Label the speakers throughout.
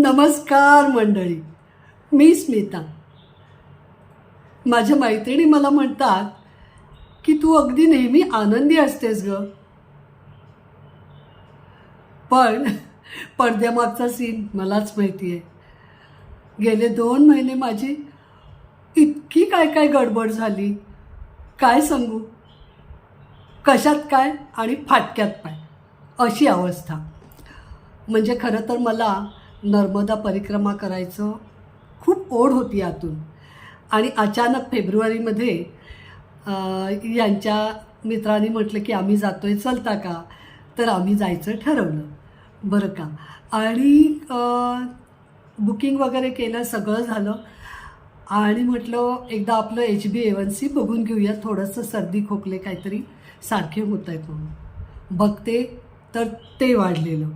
Speaker 1: नमस्कार मंडळी मी स्मिता. माझ्या मैत्रिणी मला म्हणतात की तू अगदी नेहमी आनंदी असतेस ग. पण पडद्यामागचा सीन मलाच माहिती आहे गेले दोन महिने माझी इतकी काय काय गडबड झाली. काय सांगू? कशात काय आणि फाटक्यात पाय अशी अवस्था. म्हणजे खरं तर मला नर्मदा परिक्रमा करायचं खूप ओढ होती आतून. आणि अचानक फेब्रुवारीमध्ये यांच्या मित्रांनी म्हटलं की आम्ही जातो आहे चलता का? तर आम्ही जायचं ठरवलं. बरं का? आणि बुकिंग वगैरे केलं सगळं झालं. आणि म्हटलं एकदा आपलं एच बी एवन सी बघून घेऊया थोडंसं सर्दी खोकले काहीतरी सारखे होत आहेत म्हणून. बघते तर ते वाढलेलं.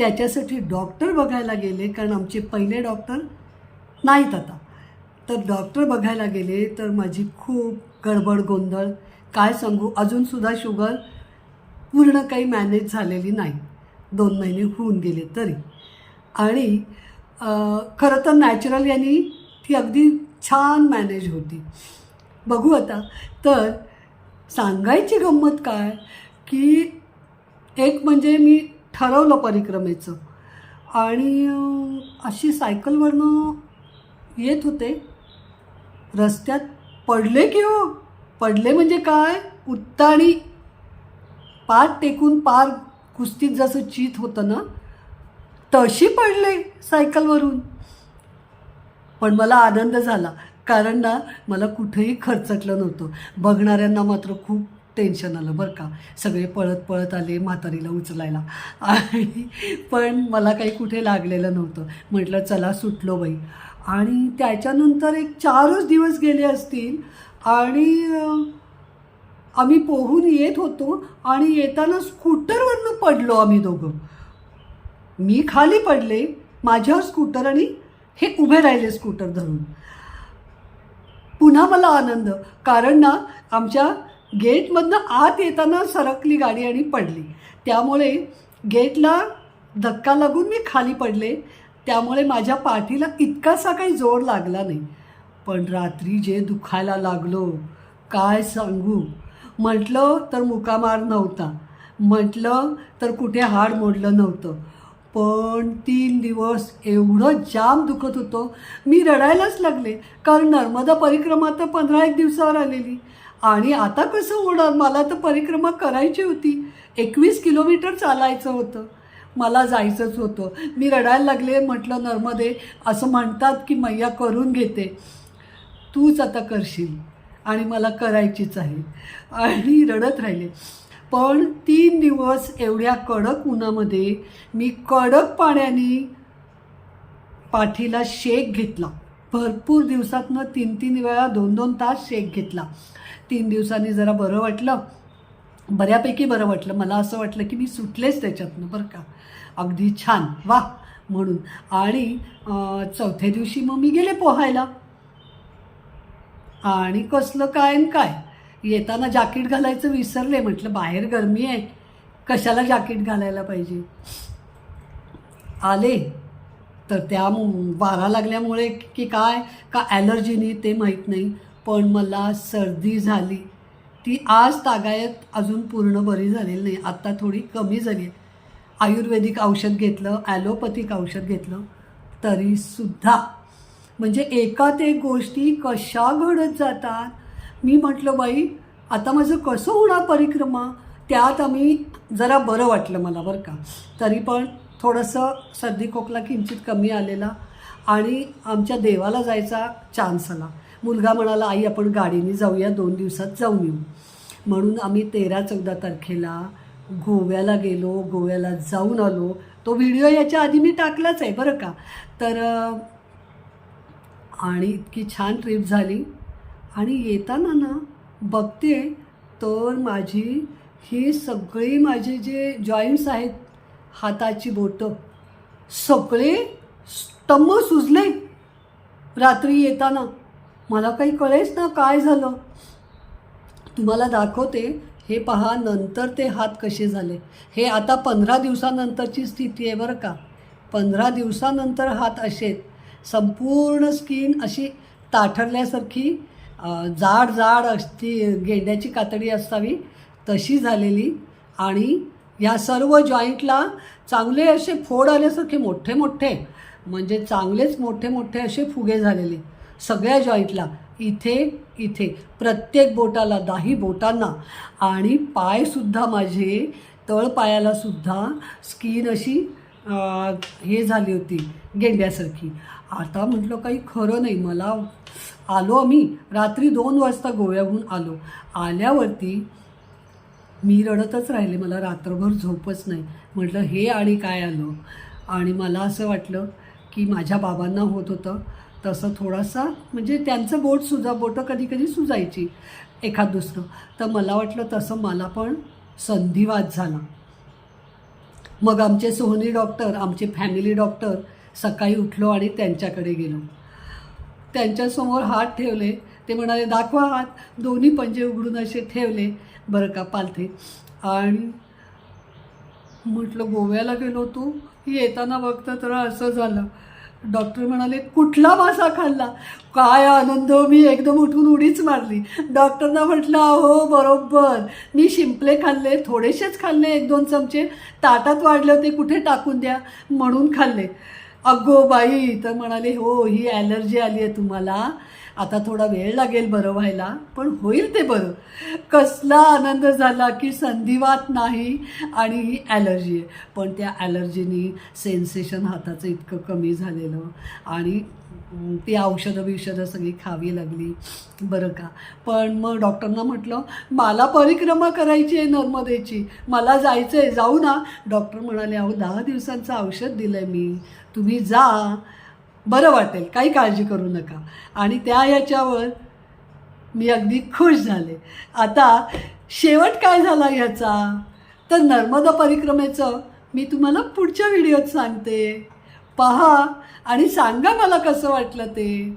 Speaker 1: त्याच्यासाठी डॉक्टर बघायला गेले कारण आमचे पहिले डॉक्टर नाहीत आता. तर डॉक्टर बघायला गेले तर माझी खूप गडबड गोंधळ. काय सांगू अजूनसुद्धा शुगर पूर्ण काही मॅनेज झालेली नाही. दोन महिने होऊन गेले तरी. आणि खरं तर नॅचरल यांनी ती अगदी छान मॅनेज होती. बघू आता. तर सांगायची गंमत काय की एक म्हणजे मी ठरवलं परिक्रमेचं. आणि अशी सायकलवरनं येत होते. रस्त्यात पडले की हो? पडले म्हणजे काय? उत्ताणी पाठ टेकून पार कुस्तीत जसं चीत होतं ना तशी पडले सायकलवरून पण मला आनंद झाला. कारण ना मला कुठेही खर्चटलं नव्हतं. बघणाऱ्यांना मात्र खूप टेन्शन आलं बरं का. सगळे पळत पळत आले म्हातारीला उचलायला. आणि पण मला काही कुठे लागलेलं नव्हतं. म्हटलं चला सुटलो बाई. आणि त्याच्यानंतर एक चारच दिवस गेले असतील. आणि आम्ही पोहून येत होतो आणि येताना स्कूटरवरनं पडलो आम्ही दोघं. मी खाली पडले माझ्यावर स्कूटर आणि हे उभे राहिले स्कूटर धरून. पुन्हा मला आनंद कारण ना आमच्या गेटमधनं आत येताना सरकली गाडी आणि पडली. त्यामुळे गेटला धक्का लागून मी खाली पडले. त्यामुळे माझ्या पाठीला इतकासा काही जोर लागला नाही. पण रात्री जे दुखायला लागलो काय सांगू? म्हटलं तर मुकामार नव्हता. म्हटलं तर कुठे हाड मोडलं नव्हतं. पण तीन दिवस एवढं जाम दुखत होतं. मी रडायलाच लागले कारण नर्मदा परिक्रमा तर पंधरा एक दिवसावर आलेली. आणि आता कसं होणार? मला तर परिक्रमा करायची होती. एकवीस किलोमीटर चालायचं होतं. मला जायचंच होतं. मी रडायला लागले म्हटलं नर्मदे असं म्हणतात की मैया करून घेते. तूच आता करशील. आणि मला करायचीच आहे. आणि रडत राहिले. पण तीन दिवस एवढ्या कडक उन्हामध्ये मी कडक पाण्याने पाठीला शेक घेतला. भरपूर दिवसातनं तीन तीन वेळा दोन दोन तास शेक घेतला. तीन दिवसांनी जरा बरं वाटलं. बऱ्यापैकी बरं वाटलं. मला असं वाटलं की मी सुटलेच त्याच्यातनं बरं का. अगदी छान. वा! म्हणून. आणि चौथ्या दिवशी मग मी गेले पोहायला. आणि कसलं काय काय? येताना जाकीट घालायचं विसरले. म्हटलं बाहेर गरमी आहे. कशाला जाकीट घालायला पाहिजे? आले. तर त्या वारा लागल्यामुळे की काय? का ॲलर्जीनी? ते माहीत नाही. पण मला सर्दी झाली. ती आज तागायत अजून पूर्ण बरी झालेली नाही. आत्ता थोडी कमी झाली. आयुर्वेदिक औषध घेतलं ॲलोपॅथिक औषध घेतलं तरीसुद्धा म्हणजे एकात एक गोष्टी कशा घडत जातात? मी म्हटलं बाई आता माझं कसं होणार परिक्रमा? त्यात आम्ही जरा बरं वाटलं मला बरं का. तरी पण थोडंसं सर्दी खोकला किंचित कमी आलेला आणि आमच्या देवाला जायचा चान्स आला. मुलगा म्हणाला आई आपण गाडीने जाऊया दोन दिवसात जाऊन येऊ. म्हणून आम्ही तेरा चौदा तारखेला गोव्याला गेलो गोव्याला जाऊन आलो. तो व्हिडिओ याच्या आधी मी टाकलाच आहे बरं का? तर आणि इतकी छान ट्रिप झाली. आणि येताना ना बघते तर माझी ही सगळी माझे जे जॉईंट्स आहेत हाताची बोटं सगळे स्तंभ सुजले रात्री येताना. मला काही कळेच ना काय झालं. तुम्हाला दाखवते हे पहा नंतर ते हात कसे झाले. हे आता पंधरा दिवसानंतरची स्थिती आहे बरं का. पंधरा दिवसानंतर हात असे संपूर्ण स्किन अशी ताठरल्यासारखी जाड जाड असती गेंड्याची कातडी असावी तशी झालेली. आणि या सर्व जॉईंटला चांगले असे फोड आल्यासारखे मोठे मोठे म्हणजे चांगलेच मोठे मोठे असे फुगे झालेले. सगळ्या जॉईंटला इथे इथे प्रत्येक बोटाला दाही बोटांना. आणि पायसुद्धा माझे तळपायालासुद्धा स्किन अशी हे झाली होती गेंड्यासारखी. आता म्हटलं काही खरं नाही मला आलो आम्ही रात्री दोन वाजता गोव्याहून आलो. आल्यावरती मी रडतच राहिले मला रात्रभर झोपच नाही. म्हटलं हे आणि काय आलं? आणि मला असं वाटलं की माझ्या बाबांना होत होतं. तसं थोडासा म्हणजे त्यांचं बोट सुजा बोटं कधी कधी सुजायची एखाद दुसरं. तर मला वाटलं तसं मला पण संधिवाद झाला. मग आमचे सोहनी डॉक्टर आमचे फॅमिली डॉक्टर सकाळी उठलो आणि त्यांच्याकडे गेलो. त्यांच्यासमोर हात ठेवले. ते म्हणाले दाखवा हात. दोन्ही पंजे उघडून असे ठेवले. बरं का पालथे. आणि म्हटलं गोव्याला गेलो तू येताना बघता तर असं झालं. डॉक्टर म्हणाले कुठला मासा खाल्ला? काय आनंद मी एकदम उठून उडीच मारली. डॉक्टरना म्हटलं हो बरोबर. मी शिंपले खाल्ले थोडेसेच खाल्ले एक दोन चमचे. ताटात वाढले होते कुठे टाकून द्या? म्हणून खाल्ले. अगो बाई तर म्हणाले हो ही ॲलर्जी आली आहे तुम्हाला. आता थोडा वेळ लागेल बरं व्हायला पण होईल ते बरं. कसला आनंद झाला की संधिवात नाही आणि ही ॲलर्जी आहे. पण त्या ॲलर्जीनी सेन्सेशन हाताचं इतकं कमी झालेलं आणि ती औषधं बिषधं सगळी खावी लागली. बरं का? पण मग डॉक्टरना म्हटलं मला परिक्रमा करायची आहे नर्मदेची. मला जायचं आहे जाऊ ना. डॉक्टर म्हणाले अहो दहा दिवसांचं औषध दिलं आहे मी. तुम्ही जा. बरं वाटेल काही काळजी करू नका. आणि त्या याच्यावर मी अगदी खुश झाले. आता शेवट काय झाला ह्याचा? तर नर्मदा परिक्रमेचं मी तुम्हाला पुढच्या व्हिडिओत सांगते. पहा आणि सांगा मला कसं वाटलं ते.